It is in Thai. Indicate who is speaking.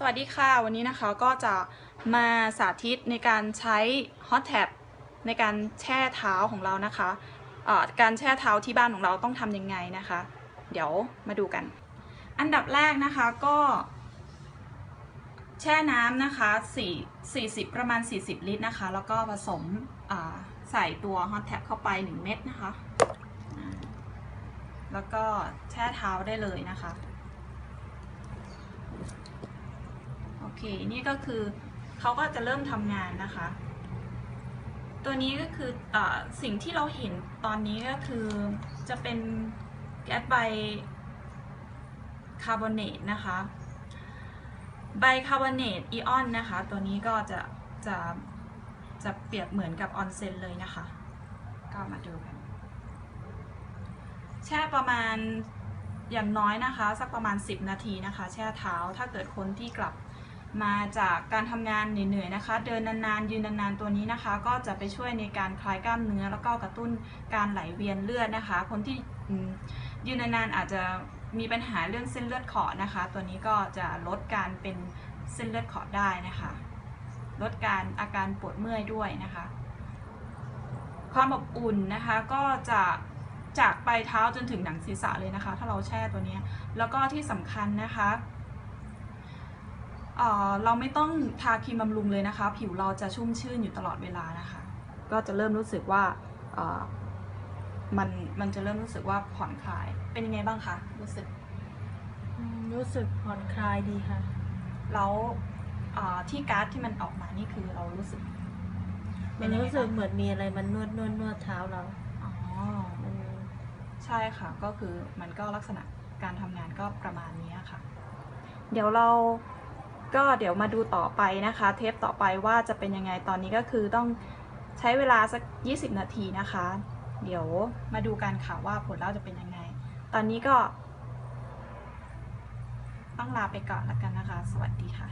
Speaker 1: สวัสดีค่ะ วันนี้นะคะก็จะมาสาธิตในการใช้ Hot Tab ในการแช่เท้าของเรานะคะเอ่อการแช่เท้าที่บ้านของเราต้องทำยังไงนะคะ เดี๋ยวมาดูกัน อันดับแรกนะคะก็ แช่น้ำนะคะ4 40 ประมาณ 40 ลิตรนะคะ แล้วก็ผสมใส่ตัว Hot Tab เข้าไป 1 เม็ดนะคะ แล้วก็แช่เท้าได้เลยนะคะ โอ เค นี่ก็คือเขาก็จะเริ่มทำงานนะคะ ตัวนี้ก็คืออสิ่งที่เราเห็นตอนนี้ก็คือจะเป็นแก๊สไบคาร์บอเนตนะคะไบคาร์บอเนตอิออนนะคะ ตัวนี้ก็จะจะจะเปรียบเหมือนกับออนเซนเลยนะคะ ก็มาดูกัน แช่ประมาณอย่างน้อยนะคะ สักประมาณ 10 นาทีนะคะ แช่เท้าถ้าเกิดคนที่กลับ มาจากการทำงานเหนื่อยๆนะคะ เดินนานๆยืนนานๆตัวนี้นะคะ ก็จะไปช่วยในการคลายกล้ามเนื้อ แล้วก็กระตุ้นการไหลเวียนเลือดนะคะ คนที่ยืนนานๆอาจจะมีปัญหาเรื่องเส้นเลือดขอดนะคะ ตัวนี้ก็จะลดการเป็นเส้นเลือดขอดได้นะคะ ลดการอาการปวดเมื่อยด้วยนะคะ ความอบอุ่นนะคะก็จะจากปลายเท้าจนถึงหนังศีรษะเลยนะคะ ถ้าเราแช่ตัวนี้ แล้วก็ที่สำคัญนะคะ เอ่อเราไม่ต้องทาครีมบำรุงเลยนะคะ ผิวเราจะชุ่มชื่นอยู่ตลอดเวลานะคะ ก็จะเริ่มรู้สึกว่าเอ่อมันมันจะเริ่มรู้สึกว่าผ่อนคลาย เป็นยังไงบ้างคะ รู้สึก
Speaker 2: อืมรู้สึกผ่อนคลายดีค่ะ
Speaker 1: แล้วเอ่อที่การ์ดที่มันออกมานี่คือเรารู้สึก
Speaker 2: มันรู้สึกเหมือนมีอะไรมันนวดนวดนวดเท้าเรา
Speaker 1: อ๋อ
Speaker 2: มัน
Speaker 1: ใช่ค่ะ ก็คือมันก็ลักษณะการทำงานก็ประมาณนี้ค่ะ เดี๋ยวเรา ก็เดี๋ยวมาดูต่อไปนะคะ เทปต่อไปว่าจะเป็นยังไงตอนนี้ก็คือต้องใช้เวลาสัก 20 นาทีนะคะ เดี๋ยวมาดูกันค่ะว่าผลลัพธ์จะเป็นยังไง ตอนนี้ก็ ต้องลาไปก่อนแล้วกันนะคะ สวัสดีค่ะ